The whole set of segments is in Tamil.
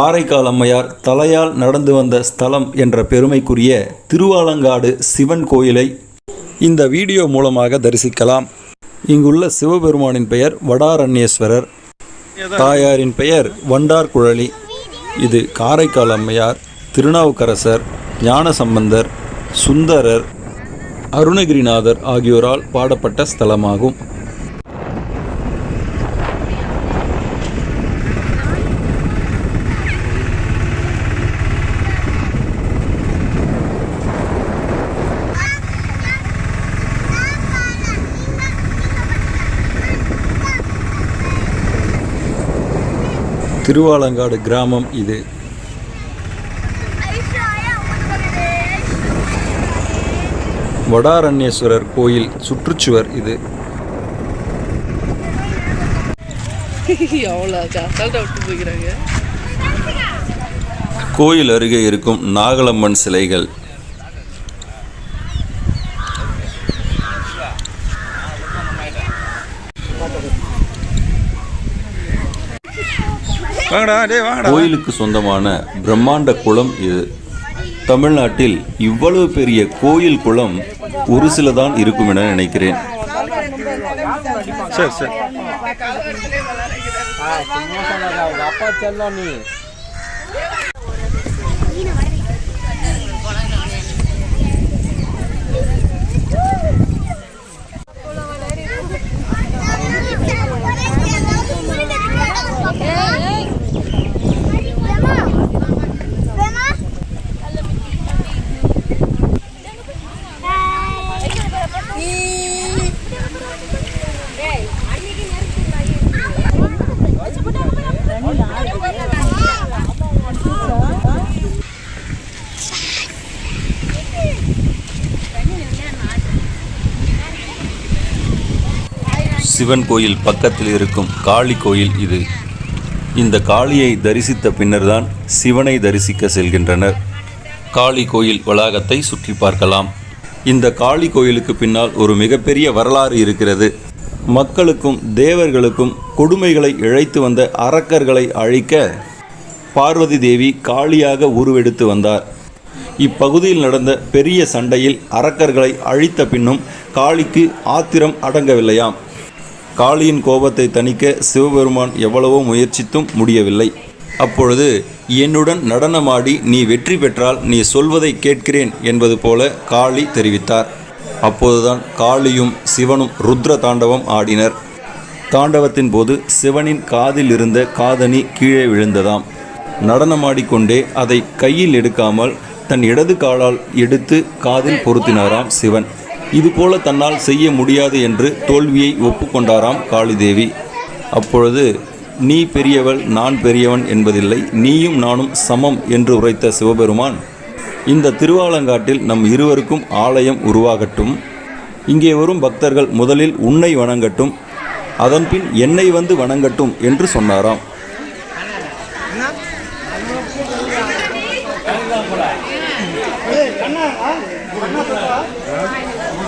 காரைக்கால் அம்மையார் தலையால் நடந்து வந்த ஸ்தலம் என்ற பெருமைக்குரிய திருவாலங்காடு சிவன் கோயிலை இந்த வீடியோ மூலமாக தரிசிக்கலாம். இங்குள்ள சிவபெருமானின் பெயர் வடாரண்யேஸ்வரர். தாயாரின் பெயர் வண்டார் குழலி. இது காரைக்கால் அம்மையார் திருநாவுக்கரசர் ஞானசம்பந்தர் சுந்தரர் அருணகிரிநாதர் ஆகியோரால் பாடப்பட்ட ஸ்தலமாகும். திருவாலங்காடு கிராமம் இது. வடாரண்யேஸ்வரர் கோயில் சுற்றுச்சுவர் இது. கோயில் அருகே இருக்கும் நாகலம்மன் சிலைகள். கோயிலுக்கு சொந்தமான பிரம்மாண்ட குளம் இது. தமிழ்நாட்டில் இவ்வளவு பெரிய கோயில் குளம் ஒரு சில தான் இருக்கும் என நினைக்கிறேன். சரி சரி. சிவன் கோயில் பக்கத்தில் இருக்கும் காளி கோயில் இது. இந்த காளியை தரிசித்த பின்னர்தான் சிவனை தரிசிக்க செல்கின்றனர். காளி கோயில் வளாகத்தை சுற்றி பார்க்கலாம். இந்த காளி கோயிலுக்கு பின்னால் ஒரு மிகப்பெரிய வரலாறு இருக்கிறது. மக்களுக்கும் தேவர்களுக்கும் கொடுமைகளை இழைத்து வந்த அரக்கர்களை அழிக்க பார்வதி தேவி காளியாக உருவெடுத்து வந்தார். இப்பகுதியில் நடந்த பெரிய சண்டையில் அரக்கர்களை அழித்த பின்னும் காளிக்கு ஆத்திரம் அடங்கவில்லையாம். காளியின் கோபத்தை தணிக்க சிவபெருமான் எவ்வளவோ முயற்சித்தும் முடியவில்லை. அப்பொழுது என்னுடன் நடனமாடி நீ வெற்றி பெற்றால் நீ சொல்வதை கேட்கிறேன் என்பது போல காளி தெரிவித்தார். அப்போதுதான் காளியும் சிவனும் ருத்ர தாண்டவம் ஆடினர். தாண்டவத்தின் போது சிவனின் காதில் இருந்த காதணி கீழே விழுந்ததாம். நடனமாடிக்கொண்டே அதை கையில் எடுக்காமல் தன் இடது காலால் எடுத்து காதில் பொருத்தினாராம் சிவன். இதுபோல தன்னால் செய்ய முடியாது என்று தோல்வியை ஒப்புக்கொண்டாராம் காளிதேவி. அப்பொழுது நீ பெரியவள் நான் பெரியவன் என்பதில்லை. நீயும் நானும் சமம் என்று உரைத்த சிவபெருமான் இந்த திருவாலங்காட்டில் நம் இருவருக்கும் ஆலயம் உருவாகட்டும். இங்கே வரும் பக்தர்கள் முதலில் உன்னை வணங்கட்டும். அதன்பின் என்னை வந்து வணங்கட்டும் என்று சொன்னாராம்.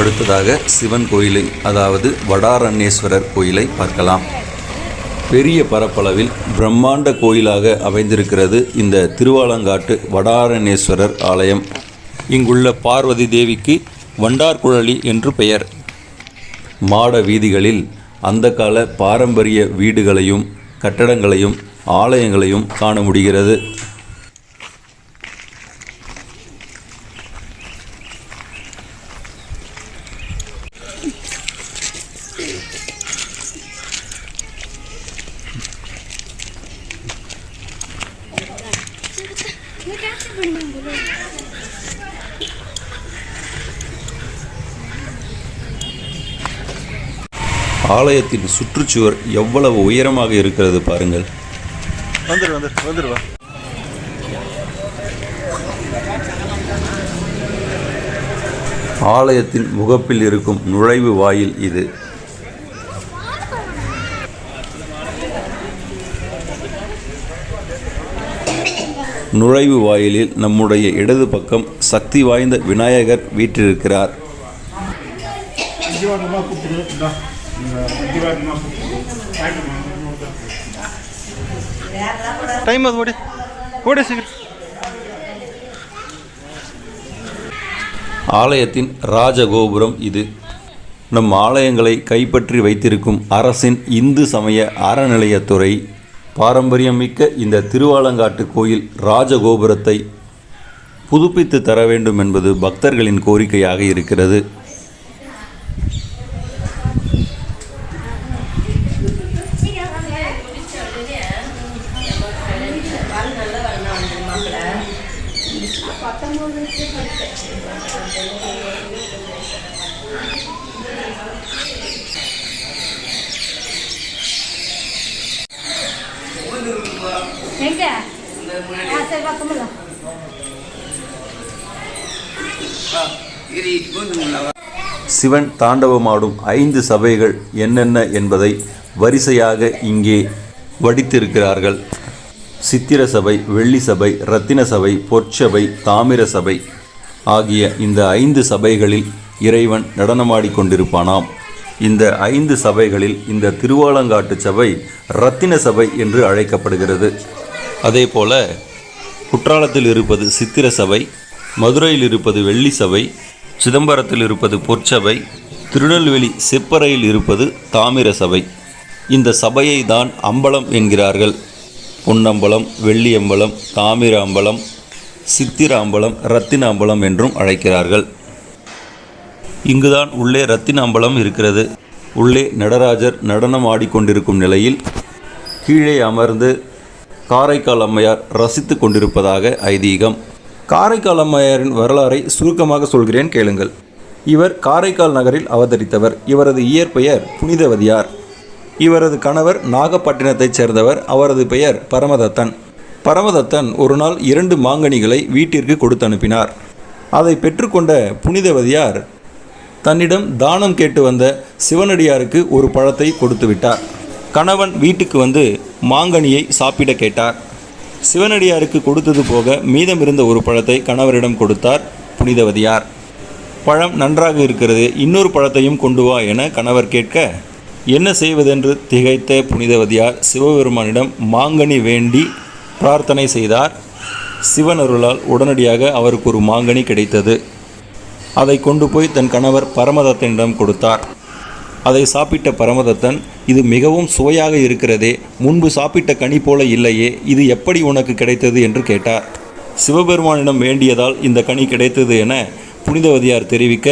அடுத்ததாக சிவன் கோயிலை அதாவது வடாரண்யேஸ்வரர் கோயிலை பார்க்கலாம். பெரிய பரப்பளவில் பிரம்மாண்ட கோயிலாக அமைந்திருக்கிறது இந்த திருவாலங்காட்டு வடாரண்யேஸ்வரர் ஆலயம். இங்குள்ள பார்வதி தேவிக்கு வண்டார்குழலி என்று பெயர். மாட வீதிகளில் அந்த கால பாரம்பரிய வீடுகளையும் கட்டடங்களையும் ஆலயங்களையும் காண முடிகிறது. ஆலயத்தின் சுற்றுச்சுவர் எவ்வளவு உயரமாக இருக்கிறது பாருங்கள். வந்துரு வந்துரு வந்துருவா ஆலயத்தின் முகப்பில் இருக்கும் நுழைவு வாயில் இது. நுழைவு வாயிலில் நம்முடைய இடது பக்கம் சக்தி வாய்ந்த விநாயகர் வீற்றிருக்கிறார். அஞ்சுவாரமாக கூப்பிட்டு இந்தா இந்த அஞ்சுவாரமாக கூப்பிட்டு ಟೈಮ್ ಅದು ಓಡಿ ಓಡಿ ಸಿಗ್ರಿ ஆலயத்தின் ராஜகோபுரம் இது நம் ஆலயங்களை கைப்பற்றி வைத்திருக்கும் அரசின் இந்து சமய அறநிலையத்துறை பாரம்பரியமிக்க இந்த திருவாலங்காட்டு கோயில் ராஜகோபுரத்தை புதுப்பித்து தர வேண்டும் என்பது பக்தர்களின் கோரிக்கையாக இருக்கிறது எங்க? ஆ சரி சிவன் தாண்டவமாடும் ஐந்து சபைகள் என்னென்ன என்பதை வரிசையாக இங்கே வடித்திருக்கிறார்கள். சித்திர சபை வெள்ளி சபை ரத்தின சபை பொற்சபை தாமிர சபை ஆகிய இந்த ஐந்து சபைகளில் இறைவன் நடனமாடிக்கொண்டிருப்பானாம் இந்த ஐந்து சபைகளில் இந்த திருவாலங்காட்டு சபை ரத்தின சபை என்று அழைக்கப்படுகிறது. அதேபோல குற்றாலத்தில் இருப்பது சித்திர சபை மதுரையில் இருப்பது வெள்ளி சபை சிதம்பரத்தில் இருப்பது பொற்சபை திருநெல்வேலி செப்பறையில் இருப்பது தாமிர சபை. இந்த சபையை தான் அம்பலம் என்கிறார்கள். பொன்னம்பலம் வெள்ளியம்பலம் தாமிராம்பலம் அம்பலம் ரத்தினாம்பலம் என்றும் அழைக்கிறார்கள். இங்குதான் உள்ளே ரத்தினாம்பலம் இருக்கிறது. உள்ளே நடராஜர் நடனம் ஆடிக்கொண்டிருக்கும் நிலையில் கீழே அமர்ந்து காரைக்கால் அம்மையார் ரசித்து கொண்டிருப்பதாக ஐதீகம். காரைக்கால் அம்மையாரின் வரலாறை சுருக்கமாக சொல்கிறேன் கேளுங்கள். இவர் காரைக்கால் நகரில் அவதரித்தவர். இவரது இயற்பெயர் புனிதவதியார். இவரது கணவர் நாகப்பட்டினத்தைச் சேர்ந்தவர். அவரது பெயர் பரமதத்தன். பரமதத்தன் ஒரு நாள் இரண்டு மாங்கனிகளை வீட்டிற்கு கொடுத்து அனுப்பினார் அதை பெற்றுக்கொண்ட புனிதவதியார் தன்னிடம் தானம் கேட்டு வந்த சிவனடியாருக்கு ஒரு பழத்தை கொடுத்து விட்டார் கணவன் வீட்டுக்கு வந்து மாங்கனியை சாப்பிட கேட்டார். சிவனடியாருக்கு கொடுத்தது போக மீதமிருந்த ஒரு பழத்தை கணவரிடம் கொடுத்தார் புனிதவதியார். பழம் நன்றாக இருக்கிறது இன்னொரு பழத்தையும் கொண்டு வா என கணவர் கேட்க என்ன செய்வதென்று திகைத்த புனிதவதியார் சிவபெருமானிடம் மாங்கனி வேண்டி பிரார்த்தனை செய்தார். சிவன் அருளால் உடனடியாக அவருக்கு ஒரு மாங்கனி கிடைத்தது. அதை கொண்டு போய் தன் கணவர் பரமதத்தனிடம் கொடுத்தார். அதை சாப்பிட்ட பரமதத்தன் இது மிகவும் சுவையாக இருக்கிறதே முன்பு சாப்பிட்ட கனி போல இல்லையே இது எப்படி உனக்கு கிடைத்தது? என்று கேட்டார். சிவபெருமானிடம் வேண்டியதால் இந்த கனி கிடைத்தது என புனிதவதியார் தெரிவிக்க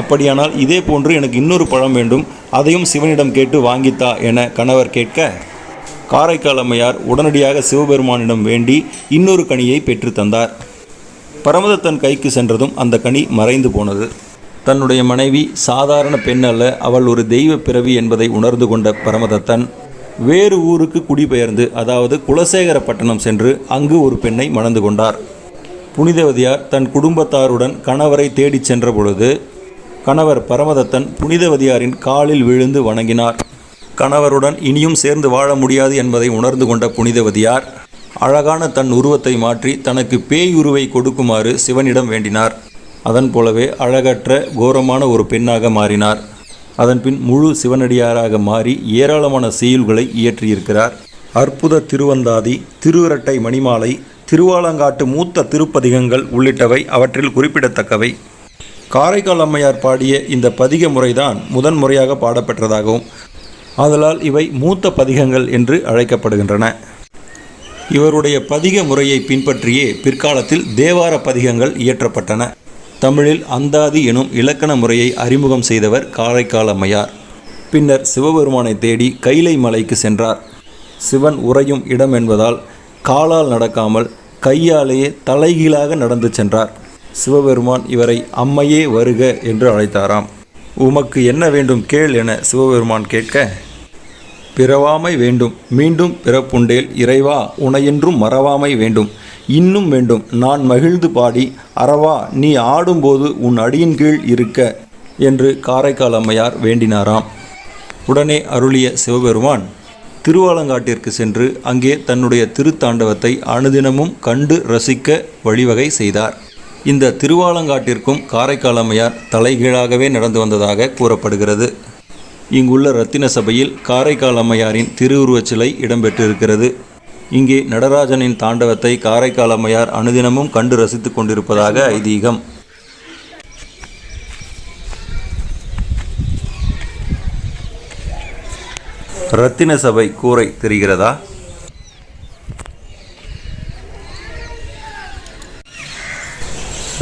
அப்படியானால் இதே போன்று எனக்கு இன்னொரு பழம் வேண்டும் அதையும் சிவனிடம் கேட்டு வாங்கித்தா என கணவர் கேட்க காரைக்கால் அம்மையார் உடனடியாக சிவபெருமானிடம் வேண்டி இன்னொரு கனியை பெற்று தந்தார். பரமதத்தன் கைக்கு சென்றதும் அந்த கனி மறைந்து போனது. தன்னுடைய மனைவி சாதாரண பெண் அல்ல அவள் ஒரு தெய்வ பிறவி என்பதை உணர்ந்து கொண்ட பரமதத்தன் வேறு ஊருக்கு குடிபெயர்ந்து அதாவது குலசேகரப்பட்டணம் சென்று அங்கு ஒரு பெண்ணை மணந்து கொண்டார். புனிதவதியார் தன் குடும்பத்தாருடன் கணவரை தேடிச் சென்ற பொழுது கணவர் பரமதத்தன் புனிதவதியாரின் காலில் விழுந்து வணங்கினார். கணவருடன் இனியும் சேர்ந்து வாழ முடியாது என்பதை உணர்ந்து கொண்ட புனிதவதியார் அழகான தன் உருவத்தை மாற்றி தனக்கு பேய் உருவை கொடுக்குமாறு சிவனிடம் வேண்டினார். அதன் போலவே அழகற்ற கோரமான ஒரு பெண்ணாக மாறினார். அதன்பின் முழு சிவனடியாராக மாறி ஏராளமான செய்யுள்களை இயற்றியிருக்கிறார். அற்புத திருவந்தாதி திருவிரட்டை மணிமாலை திருவாலங்காட்டு மூத்த திருப்பதிகங்கள் உள்ளிட்டவை அவற்றில் குறிப்பிடத்தக்கவை. காரைக்கால் அம்மையார் பாடிய இந்த பதிக முறைதான் முதன் முறையாக பாடப்பெற்றதாகவும் ஆதலால் இவை மூத்த பதிகங்கள் என்று அழைக்கப்படுகின்றன. இவருடைய பதிக முறையை பின்பற்றியே பிற்காலத்தில் தேவார பதிகங்கள் இயற்றப்பட்டன. தமிழில் அந்தாதி எனும் இலக்கண முறையை அறிமுகம் செய்தவர் காரைக்கால் அம்மையார். பின்னர் சிவபெருமானை தேடி கைலை மலைக்கு சென்றார். சிவன் உறையும் இடம் என்பதால் காலால் நடக்காமல் கையாலேயே தலைகீழாக நடந்து சென்றார். சிவபெருமான் இவரை அம்மையே வருக என்று அழைத்தாராம். உமக்கு என்ன வேண்டும் கேள் என சிவபெருமான் கேட்க பிறவாமை வேண்டும். மீண்டும் பிறப்புண்டேல் இறைவா உனையென்றும் மறவாமை வேண்டும். இன்னும் வேண்டும். நான் மகிழ்ந்து பாடி அறவா நீ ஆடும்போது உன் அடியின் கீழ் இருக்க என்று காரைக்கால் அம்மையார் வேண்டினாராம். உடனே அருளிய சிவபெருமான் திருவாலங்காட்டிற்கு சென்று அங்கே தன்னுடைய திருத்தாண்டவத்தை அனுதினமும் கண்டு ரசிக்க வழிவகை செய்தார். இந்த திருவாலங்காட்டிற்கும் காரைக்கால் அம்மையார் தலைகீழாகவே நடந்து வந்ததாக கூறப்படுகிறது. இங்குள்ள ரத்தின சபையில் காரைக்கால் அம்மையாரின் திருவுருவச் சிலை இடம்பெற்றிருக்கிறது. இங்கே நடராஜனின் தாண்டவத்தை காரைக்கால் அம்மையார் அனுதினமும் கண்டு ரசித்துக் கொண்டிருப்பதாக ஐதீகம். ரத்தின சபை கூரை தெரிகிறதா?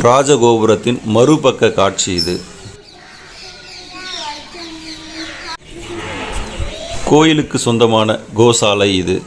ராஜகோபுரத்தின் மறுபக்க காட்சி இது. கோயிலுக்கு சொந்தமான கோசாலை இது.